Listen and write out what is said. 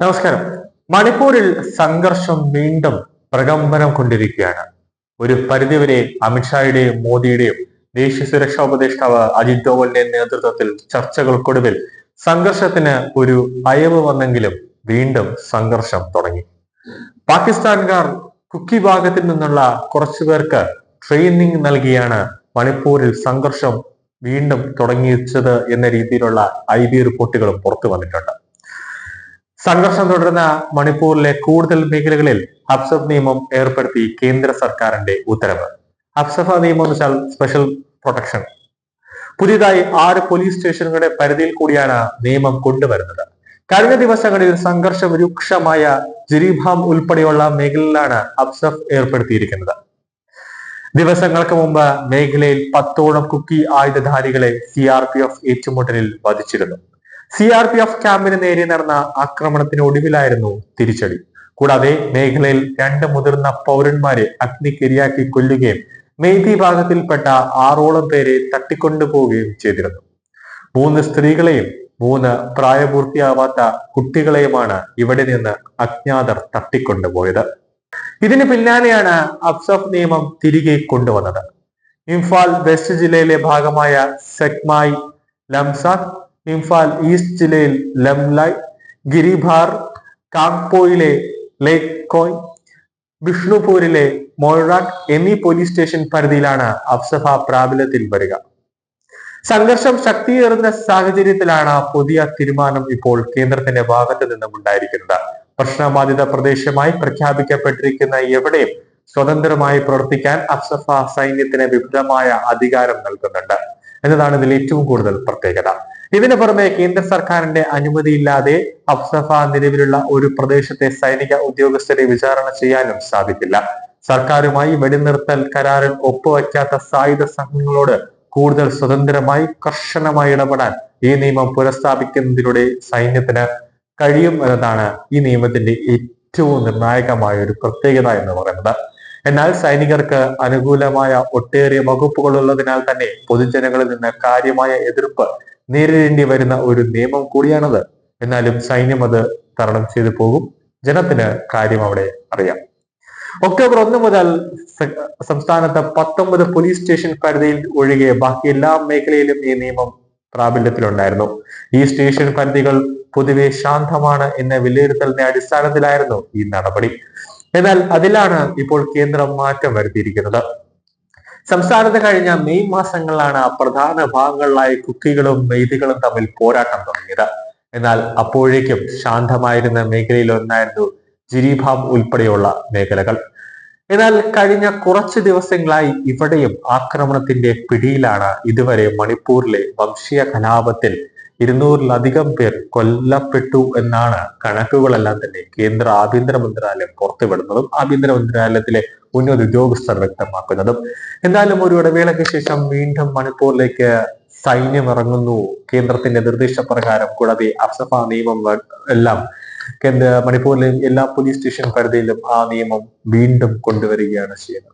നമസ്കാരം. മണിപ്പൂരിൽ സംഘർഷം വീണ്ടും പ്രകമ്പനം കൊണ്ടിരിക്കുകയാണ്. ഒരു പരിധിവരെ അമിത്ഷായുടെയും മോദിയുടെയും ദേശീയ സുരക്ഷാ ഉപദേഷ്ടാവ് അജിത് ഡോവലിന്റെ നേതൃത്വത്തിൽ ചർച്ചകൾക്കൊടുവിൽ സംഘർഷത്തിന് ഒരു അയവ് വന്നെങ്കിലും വീണ്ടും സംഘർഷം തുടങ്ങി. പാകിസ്ഥാൻകാർ കുക്കി ഭാഗത്തിൽ നിന്നുള്ള കുറച്ചു പേർക്ക് ട്രെയിനിങ് നൽകിയാണ് മണിപ്പൂരിൽ സംഘർഷം വീണ്ടും തുടങ്ങിച്ചത് എന്ന രീതിയിലുള്ള ഐ ബി റിപ്പോർട്ടുകളും പുറത്തു വന്നിട്ടുണ്ട്. സംഘർഷം തുടരുന്ന മണിപ്പൂരിലെ കൂടുതൽ മേഖലകളിൽ അബ്സഫ് നിയമം ഏർപ്പെടുത്തി കേന്ദ്ര സർക്കാരിന്റെ ഉത്തരവ്. അബ്സഫ നിയമം എന്ന് വെച്ചാൽ സ്പെഷ്യൽ പ്രൊട്ടക്ഷൻ പുതിയതായി ആറ് പോലീസ് സ്റ്റേഷനുകളുടെ പരിധിയിൽ കൂടിയാണ് നിയമം കൊണ്ടുവരുന്നത്. കഴിഞ്ഞ ദിവസങ്ങളിൽ സംഘർഷം രൂക്ഷമായ ജിരിഭാം ഉൾപ്പെടെയുള്ള മേഖലയിലാണ് അബ്സഫ് ഏർപ്പെടുത്തിയിരിക്കുന്നത്. ദിവസങ്ങൾക്ക് മുമ്പ് മേഖലയിൽ പത്തോളം കുക്കി ആയുധധാരികളെ സി ആർ പി എഫ് ഏറ്റുമുട്ടലിൽ വധിച്ചിരുന്നു. സി ആർ പി എഫ് ക്യാമ്പിന് നേരെ നടന്ന ആക്രമണത്തിന് ഒടുവിലായിരുന്നു തിരിച്ചടി. കൂടാതെ മേഖലയിൽ രണ്ട് മുതിർന്ന പൗരന്മാരെ അഗ്നിക്കിരയാക്കി കൊല്ലുകയും മെയ്തി ഭാഗത്തിൽപ്പെട്ട ആറോളം പേരെ തട്ടിക്കൊണ്ടുപോവുകയും ചെയ്തിരുന്നു. മൂന്ന് സ്ത്രീകളെയും മൂന്ന് പ്രായപൂർത്തിയാവാത്ത കുട്ടികളെയുമാണ് ഇവിടെ നിന്ന് അജ്ഞാതർ തട്ടിക്കൊണ്ടുപോയത്. ഇതിന് പിന്നാലെയാണ് അബ്സഫ് നിയമം തിരികെ കൊണ്ടുവന്നത്. ഇംഫാൽ വെസ്റ്റ് ജില്ലയിലെ ഭാഗമായ സെക്മായി ലംസാക് ഇംഫാൽ ഈസ്റ്റ് ജില്ലയിൽ ലംലായ് ഗിരിഭാർ കാങ്പോയിലെ ലേക്ക് കോയ് വിഷ്ണുപൂരിലെ മോഴാക് എന്നീ പോലീസ് സ്റ്റേഷൻ പരിധിയിലാണ് അഫ്സഫ പ്രാബല്യത്തിൽ വരിക. സംഘർഷം ശക്തിയേറുന്ന സാഹചര്യത്തിലാണ് പുതിയ തീരുമാനം ഇപ്പോൾ കേന്ദ്രത്തിന്റെ ഭാഗത്ത് നിന്നും ഉണ്ടായിരിക്കുന്നത്. പ്രശ്നബാധിത പ്രദേശമായി പ്രഖ്യാപിക്കപ്പെട്ടിരിക്കുന്ന എവിടെയും സ്വതന്ത്രമായി പ്രവർത്തിക്കാൻ അഫ്സഫ സൈന്യത്തിന് വിപുലമായ അധികാരം നൽകുന്നുണ്ട്. എന്നതാണ് ഇതിൽ ഏറ്റവും കൂടുതൽ പ്രത്യേകത. ഇതിനു പുറമെ കേന്ദ്ര സർക്കാരിന്റെ അനുമതിയില്ലാതെ അഫ്സഫ നിലവിലുള്ള ഒരു പ്രദേശത്തെ സൈനിക ഉദ്യോഗസ്ഥരെ വിചാരണ ചെയ്യാനും സാധിക്കില്ല. സർക്കാരുമായി വെടിനിർത്തൽ കരാറിൽ ഒപ്പുവയ്ക്കാത്ത സായുധ സംഘങ്ങളോട് കൂടുതൽ സ്വതന്ത്രമായി കർശനമായി ഇടപെടാൻ ഈ നിയമം പുനഃസ്ഥാപിക്കുന്നതിലൂടെ സൈന്യത്തിന് കഴിയും എന്നതാണ് ഈ നിയമത്തിന്റെ ഏറ്റവും നിർണായകമായ ഒരു പ്രത്യേകത എന്ന് പറയുന്നത്. എന്നാൽ സൈനികർക്ക് അനുകൂലമായ ഒട്ടേറെ വകുപ്പുകൾ ഉള്ളതിനാൽ തന്നെ പൊതുജനങ്ങളിൽ നിന്ന് കാര്യമായ എതിർപ്പ് നേരിടേണ്ടി വരുന്ന ഒരു നിയമം കൂടിയാണത്. എന്നാലും സൈന്യം അത് തരണം ചെയ്തു പോകും. ജനത്തിന് കാര്യം അവിടെ അറിയാം. ഒക്ടോബർ ഒന്ന് മുതൽ സംസ്ഥാനത്ത് പത്തൊമ്പത് പോലീസ് സ്റ്റേഷൻ പരിധിയിൽ ഒഴികെ ബാക്കി എല്ലാ മേഖലയിലും ഈ നിയമം പ്രാബല്യത്തിലുണ്ടായിരുന്നു. ഈ സ്റ്റേഷൻ പരിധികൾ പൊതുവെ ശാന്തമാണ് എന്ന വിലയിരുത്തലിന്റെ അടിസ്ഥാനത്തിലായിരുന്നു ഈ നടപടി. എന്നാൽ അതിലാണ് ഇപ്പോൾ കേന്ദ്രം മാറ്റം വരുത്തിയിരിക്കുന്നത്. സംസ്ഥാനത്ത് കഴിഞ്ഞ മെയ് മാസങ്ങളിലാണ് പ്രധാന ഭാഗങ്ങളിലായി കുക്കികളും മെയ്തികളും തമ്മിൽ പോരാട്ടം തുടങ്ങിയത്. എന്നാൽ അപ്പോഴേക്കും ശാന്തമായിരുന്ന മേഖലയിൽ ഒന്നായിരുന്നു ജിരിഭാം ഉൾപ്പെടെയുള്ള മേഖലകൾ. എന്നാൽ കഴിഞ്ഞ കുറച്ച് ദിവസങ്ങളായി ഇവിടെയും ആക്രമണത്തിന്റെ പിടിയിലാണ് ഇതുവരെ മണിപ്പൂരിലെ വംശീയ കലാപത്തിൽ ഇരുന്നൂറിലധികം പേർ കൊല്ലപ്പെട്ടു എന്നാണ് കണക്കുകളെല്ലാം തന്നെ കേന്ദ്ര ആഭ്യന്തര മന്ത്രാലയം പുറത്തുവിടുന്നതും ആഭ്യന്തര മന്ത്രാലയത്തിലെ ഉന്നത ഉദ്യോഗസ്ഥർ വ്യക്തമാക്കുന്നതും. എന്നാലും ഒരു ഇടവേളയ്ക്ക് ശേഷം വീണ്ടും മണിപ്പൂരിലേക്ക് സൈന്യം ഇറങ്ങുന്നു. കേന്ദ്രത്തിന്റെ നിർദ്ദേശപ്രകാരം കൂടാതെ അഫ്സഫ നിയമം എല്ലാം കേന്ദ്ര മണിപ്പൂരിലെ എല്ലാ പോലീസ് സ്റ്റേഷൻ പരിധിയിലും ആ നിയമം വീണ്ടും കൊണ്ടുവരികയാണ് ചെയ്യുന്നത്.